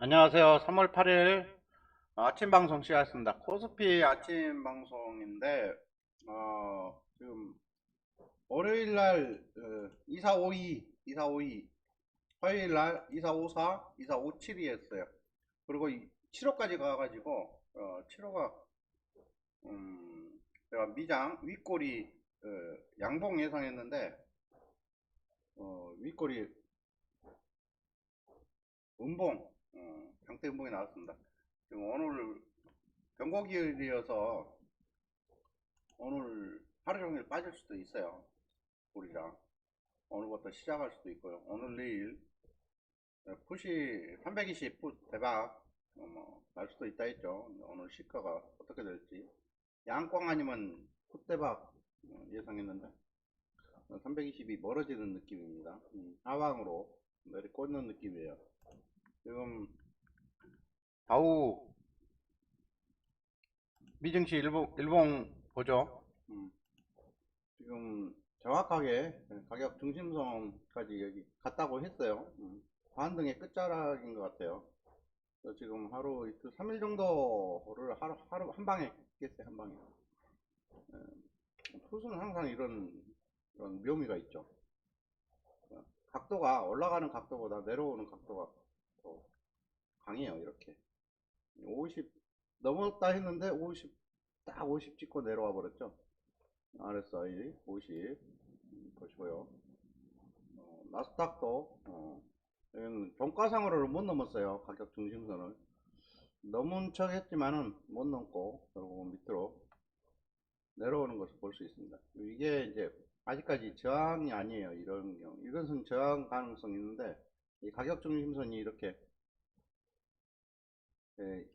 안녕하세요. 3월 8일 아침 방송 시작했습니다. 코스피 아침 방송인데, 어, 지금 월요일 날 어, 2452, 2452, 화요일 날 2454, 2457이 했어요. 그리고 7호까지 가가지고, 어, 7호가, 음, 제가 미장 윗꼬리 어, 양봉 예상했는데, 어, 윗꼬리 음봉, 어, 음봉이 나왔습니다. 지금 오늘 경고기일이어서 오늘 하루 종일 빠질 수도 있어요. 우리랑 오늘부터 시작할 수도 있고요. 오늘 내일 어, 푸시 320풋 대박 어, 뭐, 날 수도 있다 했죠. 오늘 시가가 어떻게 될지 양꽝 아니면 풋 대박 어, 예상했는데 320이 멀어지는 느낌입니다. 음, 하방으로 내리 꽂는 느낌이에요. 지금 다우 미증시 일봉, 일봉 보죠. 음, 지금 정확하게 가격 중심선까지 여기 갔다고 했어요. 음, 반등의 끝자락인 것 같아요. 지금 하루 이틀 3일 정도를 하루, 하루 한 방에 깼어요. 한 방에. 예, 투수는 항상 이런, 이런 묘미가 있죠. 각도가 올라가는 각도보다 내려오는 각도가 더 강해요. 이렇게 50 넘었다 했는데 50 딱 50 찍고 내려와 버렸죠. RSI 50 음, 보시고요. 어, 나스닥도 어, 종가상으로는 못 넘었어요. 가격 중심선을 넘은 척 했지만은 못 넘고 그리고 밑으로 내려오는 것을 볼 수 있습니다. 이게 이제 아직까지 저항이 아니에요. 이런 경우 이것은 저항 가능성이 있는데 이 가격 중심선이 이렇게 예,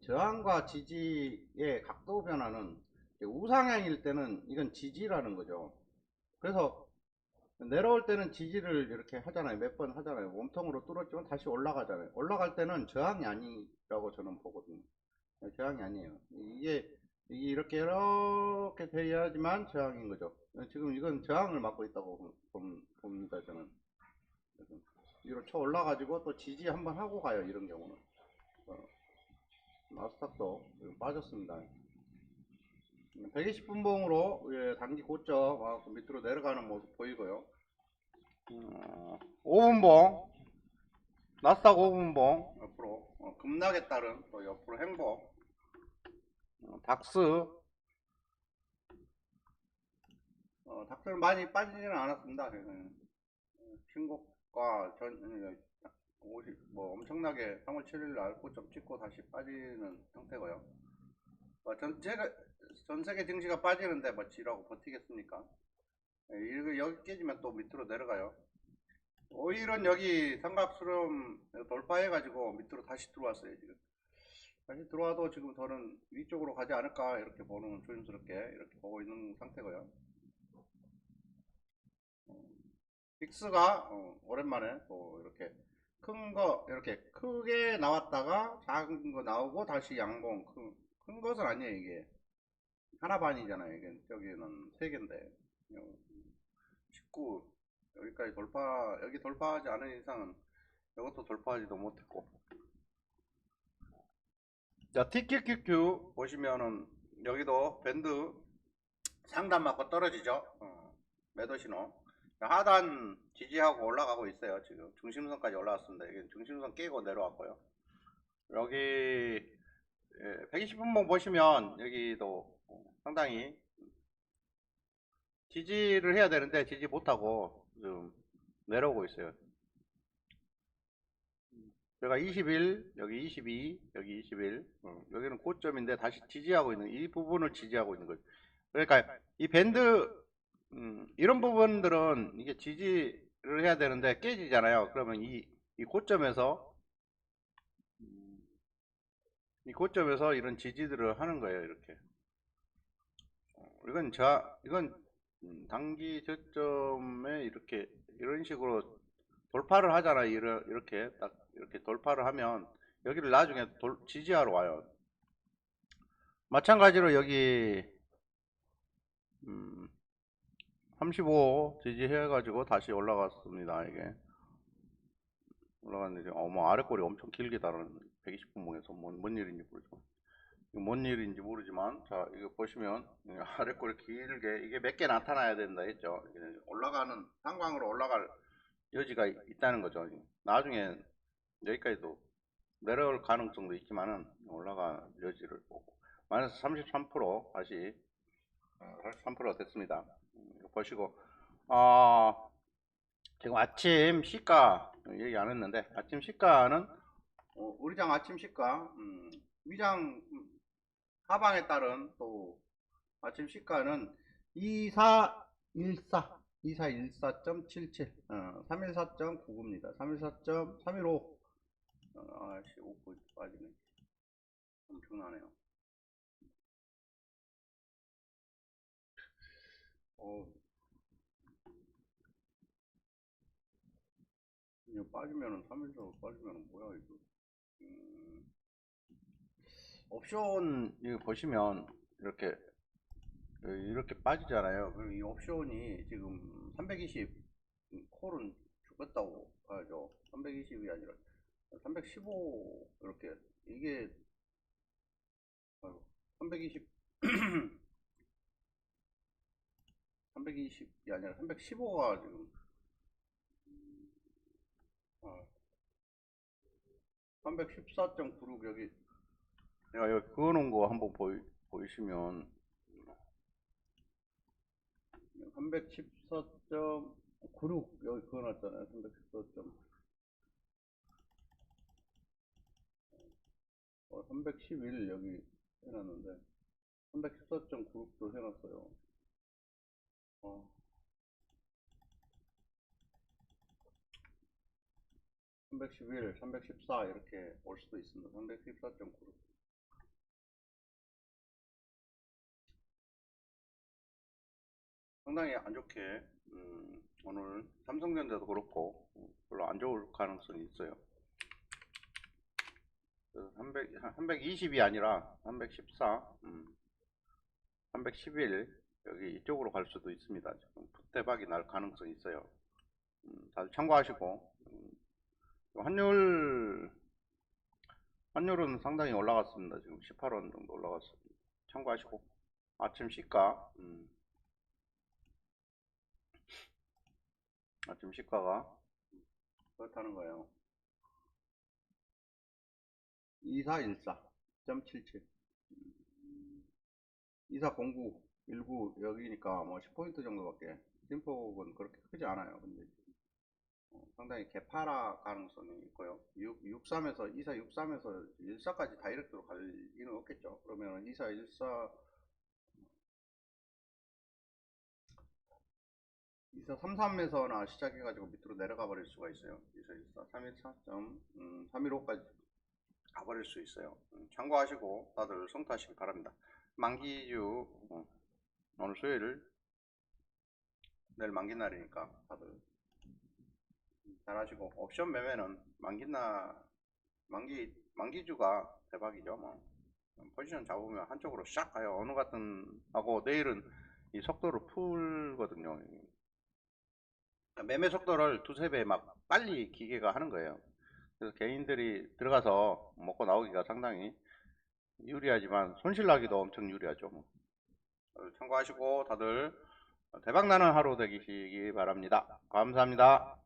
저항과 지지의 각도 변화는 우상향일 때는 이건 지지라는 거죠. 그래서 내려올 때는 지지를 이렇게 하잖아요. 몇 번 하잖아요. 몸통으로 뚫었지만 다시 올라가잖아요. 올라갈 때는 저항이 아니라고 저는 보거든요. 저항이 아니에요. 이게 이렇게 이렇게 돼야지만 저항인 거죠. 지금 이건 저항을 맡고 있다고 봅- 봅니다. 저는. 위로 쳐 올라가지고 또 지지 한번 하고 가요. 이런 경우는. 어, 나스닥도 빠졌습니다. 120분 봉으로 예, 단기 고점 아, 그 밑으로 내려가는 모습 보이고요. 어, 5분 봉 나스닥 5분 봉 옆으로 어, 급락에 따른 또 옆으로 행보 어, 닥스 어, 닥스는 많이 빠지지는 않았습니다. 예, 신고 가전 50, 뭐 엄청나게 3월 7일 날 고점 찍고 다시 빠지는 상태고요. 어, 전체가 전 세계 증시가 빠지는데 뭐 지라고 버티겠습니까? 예, 이거 여기 깨지면 또 밑으로 내려가요. 오일은 여기 삼각수렴 돌파해가지고 밑으로 다시 들어왔어요 지금. 다시 들어와도 지금 저는 위쪽으로 가지 않을까 이렇게 보는 조심스럽게 이렇게 보고 있는 상태고요. 빅스가 어, 오랜만에 또 이렇게 큰 거 이렇게 크게 나왔다가 작은 거 나오고 다시 양봉 큰, 큰 것은 아니에요 이게. 하나 반이잖아요 이게. 저기는 세 개인데. 19 여기까지 돌파 여기 돌파하지 않은 이상은 이것도 돌파하지도 못했고. 자 TQQQ 보시면은 여기도 밴드 상단 맞고 떨어지죠. 어, 매도 신호 하단 지지하고 올라가고 있어요. 지금 중심선까지 올라왔습니다. 여기 중심선 깨고 내려왔고요. 여기 120분봉 보시면 여기도 상당히 지지를 해야 되는데 지지 못하고 지금 내려오고 있어요. 제가 21, 여기 22, 여기 21, 어, 여기는 고점인데 다시 지지하고 있는 이 부분을 지지하고 있는 거죠. 그러니까 이 밴드 음, 이런 부분들은 이게 지지를 해야 되는데 깨지잖아요. 그러면 이, 이 고점에서 음, 이 고점에서 이런 지지들을 하는 거예요. 이렇게. 어, 이건 자, 이건 음, 단기 저점에 이렇게 이런 식으로 돌파를 하잖아요. 이러- 이렇게 딱 이렇게 돌파를 하면 여기를 나중에 돌- 지지하러 와요. 마찬가지로 여기 음, 35 지지해가지고 다시 올라갔습니다. 이게. 올라갔는데 어머 아래 꼬리 엄청 길게 달았는 120분봉에서 뭔, 뭔 일인지 모르지만. 뭔 일인지 모르지만 자 이거 보시면 이 아래 꼬리 길게 이게 몇 개 나타나야 된다 했죠. 올라가는 상광으로 올라갈 여지가 있- 있다는 거죠. 나중에 여기까지도 내려올 가능성도 있지만은 올라갈 여지를 보고. 마이너스 33% 다시 33% 됐습니다. 음, 이거 보시고. 아 지금 아침 시가 얘기 안 했는데 아침 시가는 어, 우리장 아침 시가 음, 위장 음, 하방에 따른 또 아침 시가는 2414 2414.77 어, 314.99입니다. 314.315 어, 아씨 5% 빠지네. 엄청나네요 어, 이거 빠지면은 3일서 빠지면은 뭐야 이거. 음, 옵션 이거 보시면 이렇게 이렇게 빠지잖아요. 그럼 이 옵션이 지금 320 콜은 죽었다고 봐야죠. 320이 아니라 315 이렇게 이게 아이고, 320 320이 아니라 315가 지금 아, 314.96 여기 내가 여기 그어놓은 거 한번 보이, 보이시면 314.96 여기 그어놨잖아요 314. 어, 311 여기 해놨는데 314.96도 해놨어요 어. 311, 314 이렇게 올 수도 있습니다. 314.96. 상당히 안 좋게 음, 오늘 삼성전자도 그렇고 음, 별로 안 좋을 가능성이 있어요. 그래서 300, 320이 아니라 314, 음, 311 여기 이쪽으로 갈 수도 있습니다. 지금 대박이 날 가능성이 있어요. 음, 다들 참고하시고 음, 환율 환율은 상당히 올라갔습니다. 지금 18원 정도 올라갔습니다. 참고하시고 아침 시가 음, 아침 시가가 그렇다는 거예요. 2414.77 2409 19 여기니까 뭐 10포인트 정도밖에 진폭은 그렇게 크지 않아요. 근데 어, 상당히 개파라 가능성이 있고요. 6, 63에서 24, 63에서 14까지 다이렉트로 갈 리는 없겠죠. 그러면 24, 14, 24, 33에서나 시작해가지고 밑으로 내려가 버릴 수가 있어요. 24, 14, 314. 음, 315까지 가버릴 수 있어요. 음, 참고하시고 다들 성투하시기 바랍니다. 만기주 어, 오늘 수요일 내일 만기 날이니까 다들 잘 하시고 옵션 매매는 만기나 만기 만기주가 대박이죠 뭐. 포지션 잡으면 한쪽으로 샥 가요. 어느 같은 하고 내일은 이 속도를 풀거든요. 그러니까 매매 속도를 두세 배 막 빨리 기계가 하는 거예요. 그래서 개인들이 들어가서 먹고 나오기가 상당히 유리하지만 손실 나기도 엄청 유리하죠 뭐. 참고하시고 다들 대박 나는 하루 되시기 바랍니다. 감사합니다